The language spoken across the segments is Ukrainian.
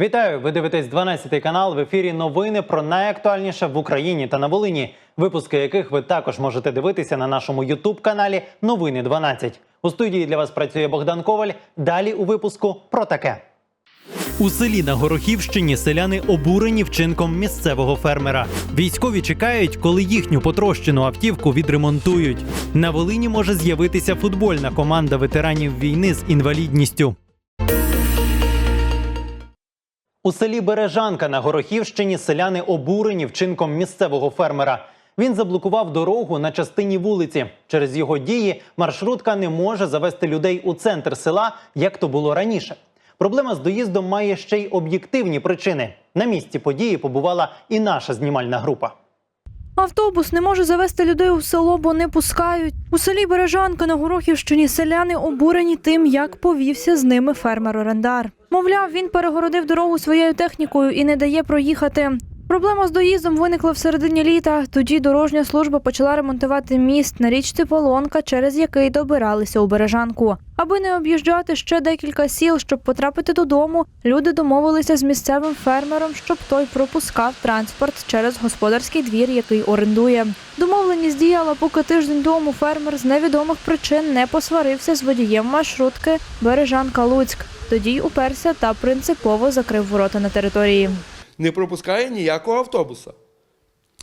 Вітаю! Ви дивитесь 12 канал в ефірі. Новини про найактуальніше в Україні та на Волині. Випуски яких ви також можете дивитися на нашому Ютуб каналі Новини 12. У студії для вас працює Богдан Коваль. Далі у випуску про таке. У селі на Горохівщині селяни обурені вчинком місцевого фермера. Військові чекають, коли їхню потрощену автівку відремонтують. На Волині може з'явитися футбольна команда ветеранів війни з інвалідністю. У селі Бережанка на Горохівщині селяни обурені вчинком місцевого фермера. Він заблокував дорогу на частині вулиці. Через його дії маршрутка не може завести людей у центр села, як то було раніше. Проблема з доїздом має ще й об'єктивні причини. На місці події побувала і наша знімальна група. Автобус не може завести людей у село, бо не пускають. У селі Бережанка на Горохівщині селяни обурені тим, як повівся з ними фермер-орендар. Мовляв, він перегородив дорогу своєю технікою і не дає проїхати. Проблема з доїздом виникла в середині літа. Тоді дорожня служба почала ремонтувати міст на річці Полонка, через який добиралися у Бережанку. Аби не об'їжджати ще декілька сіл, щоб потрапити додому, люди домовилися з місцевим фермером, щоб той пропускав транспорт через господарський двір, який орендує. Домовленість діяла, поки тиждень тому фермер з невідомих причин не посварився з водієм маршрутки Бережанка Луцьк. Тоді уперся та принципово закрив ворота на території. Не пропускає ніякого автобуса.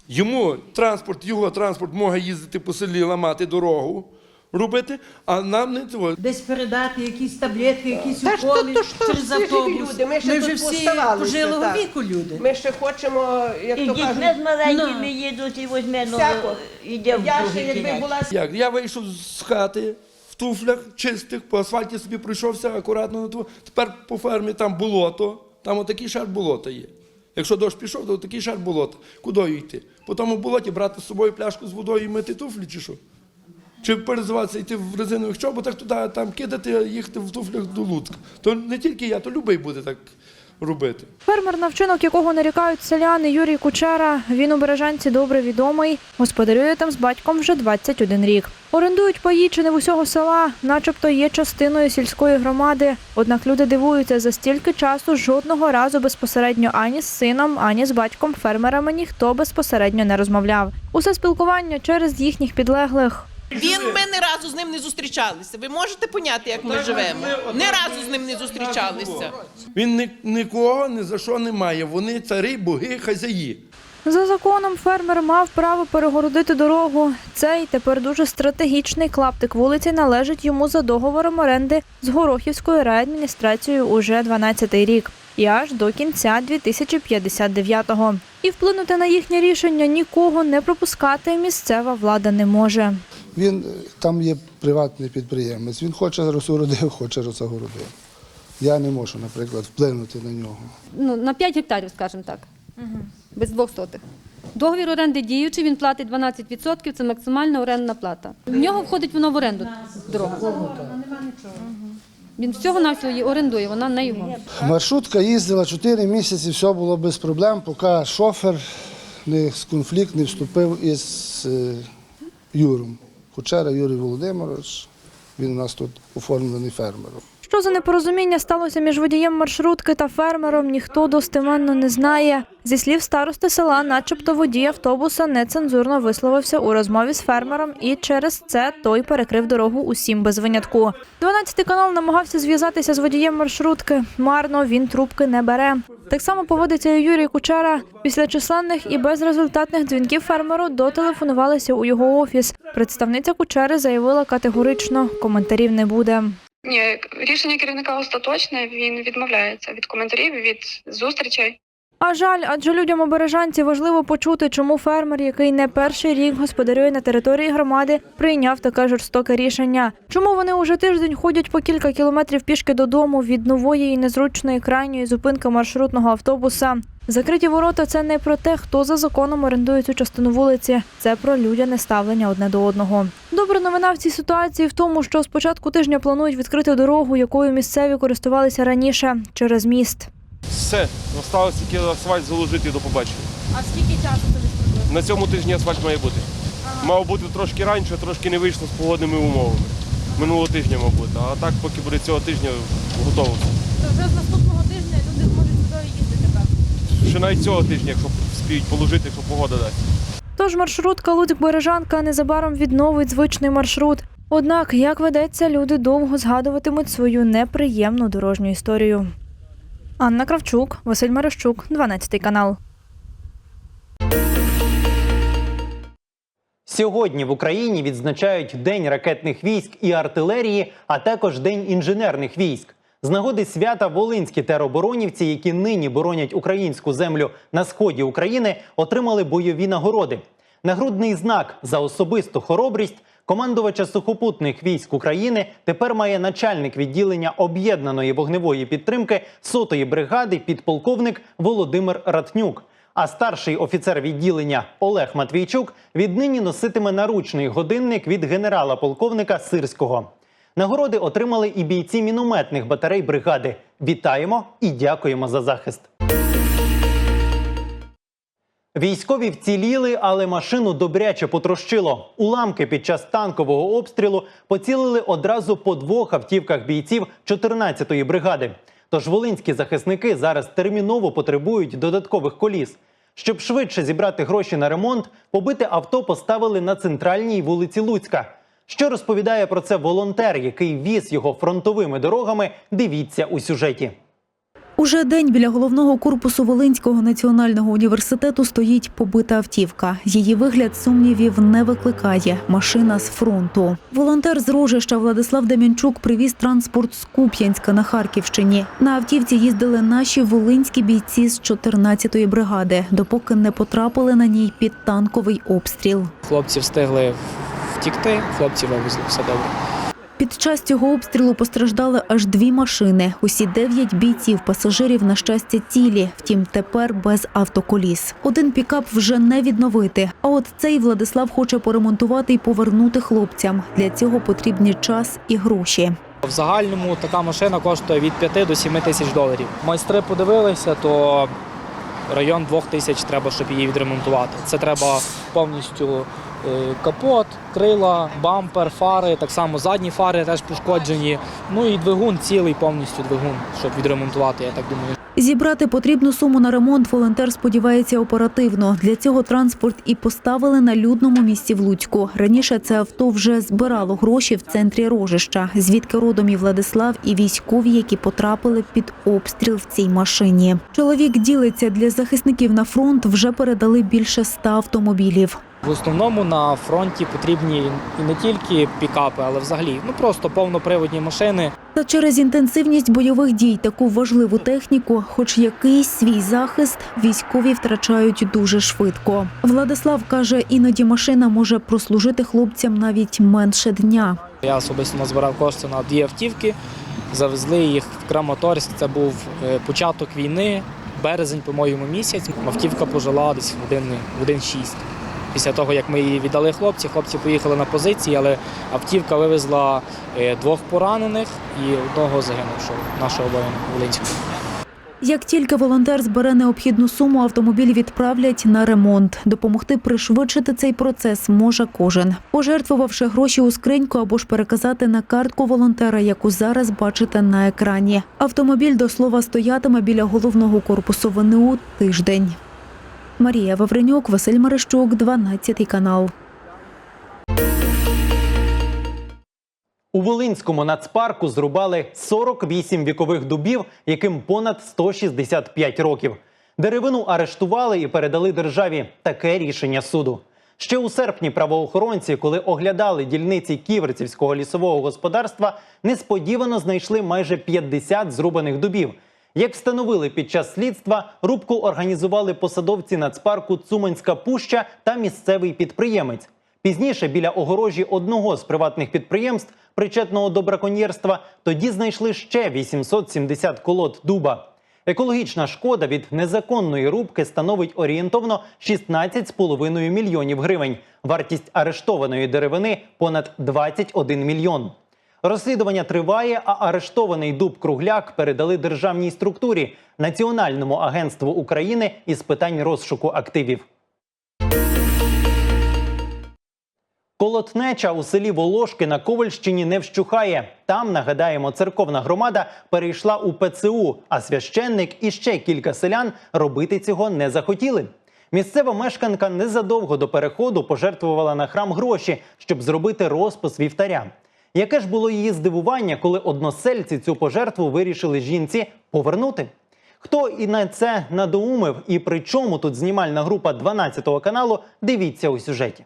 Йому транспорт, його транспорт може їздити по селі, ламати дорогу, робити, а нам не того. Десь передати якісь таблетки, якісь Та ж уколи то- то ж то через всі живі автобус. люди, ми ще вже тут всі поставалися, пожилого так. віку люди. Ми ще хочемо, як І то дітьми кажуть, з маленькими їдуть, і возьме, ну, всяко. йде в Я ще другий якби кінець. була Як? Я вийшов з хати в туфлях чистих, по асфальті собі пройшовся акуратно на ту. Тепер по фермі там болото, там отакий шар болота є. Якщо дощ пішов, то такий шар болота. Кудою йти? По тому болоті брати з собою пляшку з водою і мити туфлі, чи що? Чи перезуватися, йти в резинових чоботах туди, там кидати, їхати в туфлях до Луцька. То не тільки я, то любий буде так робити. Фермер, на вчинок якого нарікають селяни Юрій Кучера. Він у Бережанці добре відомий. Господарює там з батьком вже 21 рік. Орендують паї чи не в усього села, начебто є частиною сільської громади. Однак люди дивуються, за стільки часу жодного разу безпосередньо ані з сином, ані з батьком фермерами ніхто безпосередньо не розмовляв. Усе спілкування через їхніх підлеглих. Він ми ні разу з ним не зустрічалися. Ви можете поняти, як ми живемо? Ні разу з ним не зустрічалися. Він ні, нікого ні за що не має. Вони цари, боги, хазяї. За законом фермер мав право перегородити дорогу. Цей тепер дуже стратегічний клаптик вулиці належить йому за договором оренди з Горохівською райадміністрацією уже 12-й рік і аж до кінця 2059-го. І вплинути на їхнє рішення нікого не пропускати місцева влада не може. Він е, там є приватний підприємець. Він хоче розгородив, хоче розгородив. Я не можу, наприклад, вплинути на нього. ну, на 5 гектарів, скажімо так, без двох сотих. Договір оренди діючий, він платить 12%, це максимальна орендна плата. В нього входить воно в оренду дорогу. Він всього навсього її орендує, вона не його. Маршрутка їздила 4 місяці, все було без проблем, поки шофер не в конфлікт не вступив із е, Юром. Кучера Юрій Володимирович, він у нас тут оформлений фермером. Що за непорозуміння сталося між водієм маршрутки та фермером, ніхто достеменно не знає. Зі слів старости села, начебто водій автобуса нецензурно висловився у розмові з фермером, і через це той перекрив дорогу усім без винятку. 12 канал намагався зв'язатися з водієм маршрутки. Марно він трубки не бере. Так само поводиться і Юрій Кучера. Після численних і безрезультатних дзвінків фермеру дотелефонувалися у його офіс. Представниця Кучери заявила категорично, коментарів не буде. Ні, рішення керівника остаточне. Він відмовляється від коментарів, від зустрічей. А жаль, адже людям у Бережанці важливо почути, чому фермер, який не перший рік господарює на території громади, прийняв таке жорстоке рішення. Чому вони уже тиждень ходять по кілька кілометрів пішки додому від нової і незручної крайньої зупинки маршрутного автобуса. Закриті ворота це не про те, хто за законом орендує цю частину вулиці. Це про людяне ставлення одне до одного. Добра новина в цій ситуації в тому, що з початку тижня планують відкрити дорогу, якою місцеві користувалися раніше через міст. Все, осталось тільки асфальт заложити до побачення. А скільки часу це десь приблизно? На цьому тижні асфальт має бути. Мав бути трошки раніше, трошки не вийшло з погодними умовами. Минулого тижня, мабуть. А так, поки буде цього тижня, готово. все. Вже з наступного тижня люди зможуть сюди ще навіть цього тижня, якщо спіють положити, якщо погода дасть. Тож маршрутка Луцьк-Бережанка незабаром відновить звичний маршрут. Однак, як ведеться, люди довго згадуватимуть свою неприємну дорожню історію. Анна Кравчук, Василь Мерещук, 12 канал. Сьогодні в Україні відзначають День ракетних військ і артилерії, а також День інженерних військ. З нагоди свята волинські тероборонівці, які нині боронять українську землю на сході України, отримали бойові нагороди. Нагрудний знак за особисту хоробрість командувача сухопутних військ України тепер має начальник відділення об'єднаної вогневої підтримки сотої бригади підполковник Володимир Ратнюк. А старший офіцер відділення Олег Матвійчук віднині носитиме наручний годинник від генерала-полковника Сирського. Нагороди отримали і бійці мінометних батарей бригади. Вітаємо і дякуємо за захист. Військові вціліли, але машину добряче потрощило. Уламки під час танкового обстрілу поцілили одразу по двох автівках бійців 14-ї бригади. Тож волинські захисники зараз терміново потребують додаткових коліс. Щоб швидше зібрати гроші на ремонт, побите авто поставили на центральній вулиці Луцька. Що розповідає про це волонтер, який віз його фронтовими дорогами, дивіться у сюжеті. Уже день біля головного корпусу Волинського національного університету стоїть побита автівка. Її вигляд сумнівів не викликає. Машина з фронту. Волонтер з Рожища Владислав Дем'янчук привіз транспорт з Куп'янська на Харківщині. На автівці їздили наші волинські бійці з 14-ї бригади, допоки не потрапили на ній під танковий обстріл. Хлопці встигли втікти, хлопці вивезли, все добре. Під час цього обстрілу постраждали аж дві машини. Усі дев'ять бійців пасажирів на щастя цілі. Втім, тепер без автоколіс. Один пікап вже не відновити. А от цей Владислав хоче поремонтувати і повернути хлопцям. Для цього потрібні час і гроші. В загальному така машина коштує від 5 до 7 тисяч доларів. Майстри подивилися, то район 2 тисяч треба, щоб її відремонтувати. Це треба повністю капот, крила, бампер, фари, так само задні фари теж пошкоджені. Ну і двигун цілий повністю двигун, щоб відремонтувати, я так думаю. Зібрати потрібну суму на ремонт волонтер сподівається оперативно. Для цього транспорт і поставили на людному місці в Луцьку. Раніше це авто вже збирало гроші в центрі Рожища, звідки родом і Владислав, і військові, які потрапили під обстріл в цій машині. Чоловік ділиться для захисників на фронт. Вже передали більше ста автомобілів. В основному на фронті потрібні і не тільки пікапи, але взагалі ну просто повноприводні машини. Та через інтенсивність бойових дій таку важливу техніку, хоч якийсь свій захист, військові втрачають дуже швидко. Владислав каже, іноді машина може прослужити хлопцям навіть менше дня. Я особисто назбирав кошти на дві автівки, завезли їх в Краматорськ. Це був е, початок війни, березень, по-моєму, місяць. Автівка пожила десь в один, в один шість. Після того, як ми її віддали хлопці, хлопці поїхали на позиції, але автівка вивезла е, двох поранених і одного загинувшого нашого воїна Волинського. Як тільки волонтер збере необхідну суму, автомобіль відправлять на ремонт. Допомогти пришвидшити цей процес може кожен, пожертвувавши гроші у скриньку або ж переказати на картку волонтера, яку зараз бачите на екрані. Автомобіль до слова стоятиме біля головного корпусу ВНУ тиждень. Марія Вавренюк, Василь Мерещук, 12 канал. У Волинському нацпарку зрубали 48 вікових дубів, яким понад 165 років. Деревину арештували і передали державі. Таке рішення суду. Ще у серпні правоохоронці, коли оглядали дільниці Ківерцівського лісового господарства, несподівано знайшли майже 50 зрубаних дубів. Як встановили під час слідства, рубку організували посадовці нацпарку Цуманська Пуща та місцевий підприємець. Пізніше біля огорожі одного з приватних підприємств, причетного до браконьєрства, тоді знайшли ще 870 колод дуба. Екологічна шкода від незаконної рубки становить орієнтовно 16,5 мільйонів гривень. Вартість арештованої деревини понад 21 мільйон. Розслідування триває, а арештований дуб кругляк передали державній структурі Національному агентству України із питань розшуку активів. Колотнеча у селі Волошки на Ковальщині не вщухає. Там, нагадаємо, церковна громада перейшла у ПЦУ, а священник і ще кілька селян робити цього не захотіли. Місцева мешканка незадовго до переходу пожертвувала на храм гроші, щоб зробити розпис вівтаря. Яке ж було її здивування, коли односельці цю пожертву вирішили жінці повернути? Хто і на це надоумив, і при чому тут знімальна група 12 каналу? Дивіться у сюжеті.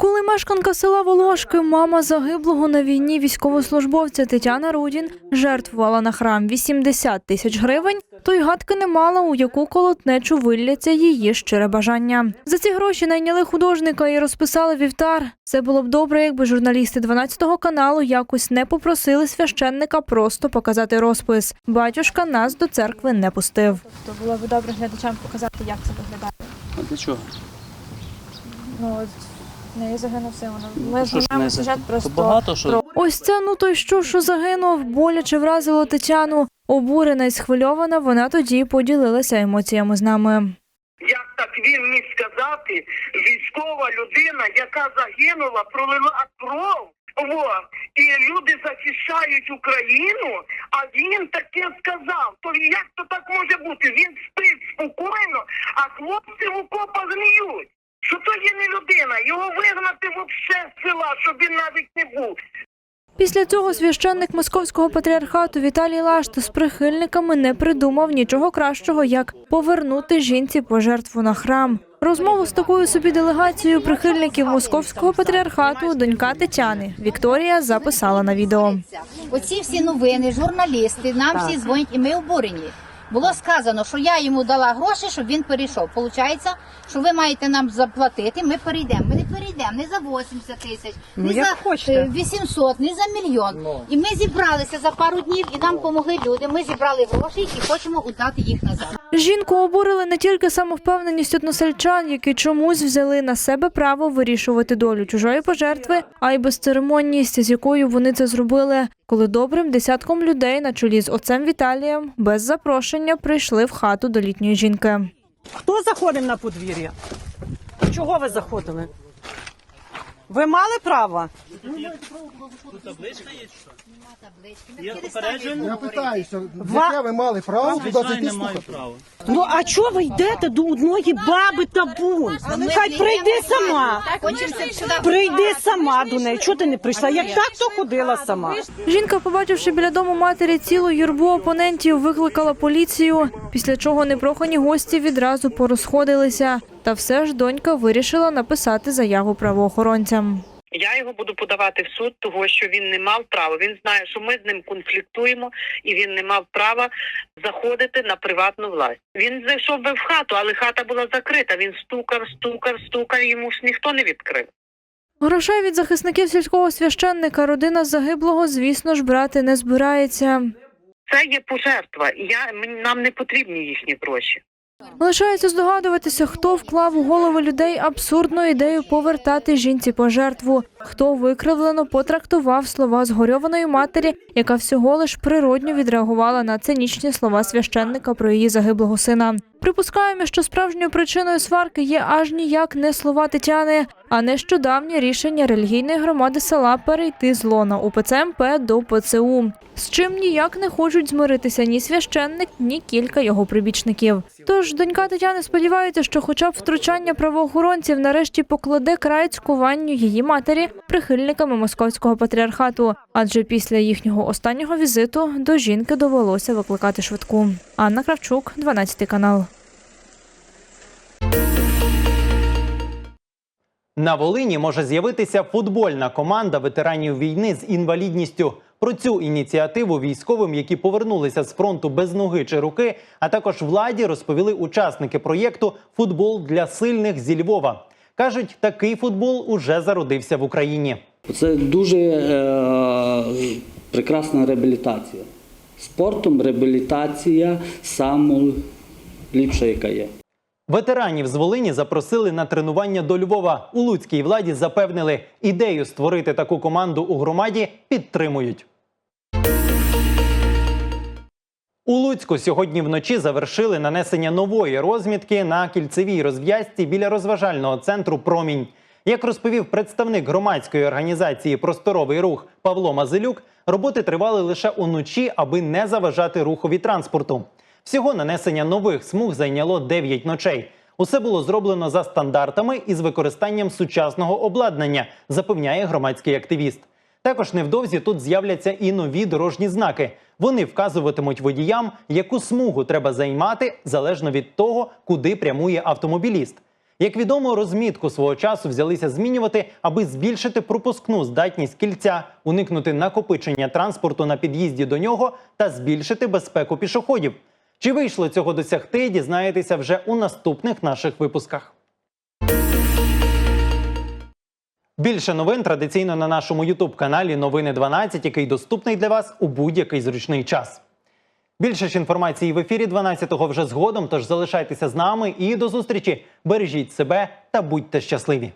Коли мешканка села Волошки, мама загиблого на війні військовослужбовця Тетяна Рудін жертвувала на храм 80 тисяч гривень, то й гадки не мала, у яку колотнечу вилляться її щире бажання. За ці гроші найняли художника і розписали вівтар. Це було б добре, якби журналісти 12 каналу якось не попросили священника просто показати розпис. Батюшка нас до церкви не пустив. То було б добре глядачам показати, як це виглядає. А для чого? Ну от не загинув символ. Ми Що ж знаємо не сюжет просто багато що Ось це ну то й що, що загинув, боляче вразило Тетяну. Обурена і схвильована, вона тоді поділилася емоціями з нами. Як так він міг сказати, військова людина, яка загинула, пролила кров. Во. І люди захищають Україну, а він таке сказав. То як то так може бути? Він спить спокійно, а хлопці в окопах гниють. Що то є не людина, його вигнати вообще з села, щоб він навіть не був. Після цього священник московського патріархату Віталій Лашта з прихильниками не придумав нічого кращого, як повернути жінці пожертву на храм. Розмову з такою собі делегацією прихильників московського патріархату донька Тетяни Вікторія записала на відео. Оці всі новини, журналісти, нам всі дзвонять, і ми обурені. Було сказано, що я йому дала гроші, щоб він перейшов. Получається, що ви маєте нам заплатити. Ми перейдемо. Ми не перейдемо не за 80 тисяч, не за е, 800, не за мільйон. І ми зібралися за пару днів, і нам допомогли люди. Ми зібрали гроші і хочемо удати їх назад. Жінку обурили не тільки самовпевненість односельчан, які чомусь взяли на себе право вирішувати долю чужої пожертви, а й безцеремонність, з якою вони це зробили, коли добрим десятком людей на чолі з отцем Віталієм без запрошення прийшли в хату до літньої жінки. Хто заходив на подвір'я? Чого ви заходили? Ви мали право? Я питаюся, яке ви мали право туди зайти слухати? Ну а чого ви йдете до одної баби табун? Хай прийди сама. Хочемо сюди. Прийди сама до неї. Чого ти не прийшла? Як так, то ходила сама. Жінка, побачивши біля дому матері цілу юрбу опонентів, викликала поліцію. Після чого непрохані гості відразу порозходилися. Та все ж донька вирішила написати заяву правоохоронцям. Я його буду подавати в суд, того що він не мав права. Він знає, що ми з ним конфліктуємо, і він не мав права заходити на приватну власть. Він зайшов би в хату, але хата була закрита. Він стукав, стукав, стукав. Йому ж ніхто не відкрив. Грошей від захисників сільського священника родина загиблого, звісно ж, брати не збирається. Це є пожертва. Я нам не потрібні їхні гроші. Лишається здогадуватися, хто вклав у голови людей абсурдну ідею повертати жінці пожертву, хто викривлено потрактував слова згорьованої матері, яка всього лиш природньо відреагувала на цинічні слова священника про її загиблого сина. Припускаємо, що справжньою причиною сварки є аж ніяк не слова Тетяни, а нещодавнє рішення релігійної громади села перейти з лона УПЦ МП до ПЦУ. З чим ніяк не хочуть змиритися ні священник, ні кілька його прибічників. Тож донька Тетяни сподівається, що, хоча б втручання правоохоронців нарешті покладе край цькуванню її матері прихильниками московського патріархату, адже після їхнього останнього візиту до жінки довелося викликати швидку. Анна Кравчук, 12 канал. На Волині може з'явитися футбольна команда ветеранів війни з інвалідністю. Про цю ініціативу військовим, які повернулися з фронту без ноги чи руки, а також владі розповіли учасники проєкту Футбол для сильних зі Львова. кажуть, такий футбол уже зародився в Україні. Це дуже е, прекрасна реабілітація. Спортом реабілітація найліпша, яка є. Ветеранів з Волині запросили на тренування до Львова. У луцькій владі запевнили, ідею створити таку команду у громаді підтримують. У Луцьку сьогодні вночі завершили нанесення нової розмітки на кільцевій розв'язці біля розважального центру Промінь. Як розповів представник громадської організації Просторовий рух Павло Мазилюк, роботи тривали лише уночі, аби не заважати рухові транспорту. Всього нанесення нових смуг зайняло 9 ночей. Усе було зроблено за стандартами і з використанням сучасного обладнання, запевняє громадський активіст. Також невдовзі тут з'являться і нові дорожні знаки. Вони вказуватимуть водіям, яку смугу треба займати залежно від того, куди прямує автомобіліст. Як відомо, розмітку свого часу взялися змінювати, аби збільшити пропускну здатність кільця, уникнути накопичення транспорту на під'їзді до нього та збільшити безпеку пішоходів. Чи вийшло цього досягти, дізнаєтеся вже у наступних наших випусках. Більше новин традиційно на нашому Ютуб каналі Новини 12, який доступний для вас у будь-який зручний час. Більше ж інформації в ефірі 12-го вже згодом. Тож залишайтеся з нами і до зустрічі. Бережіть себе та будьте щасливі.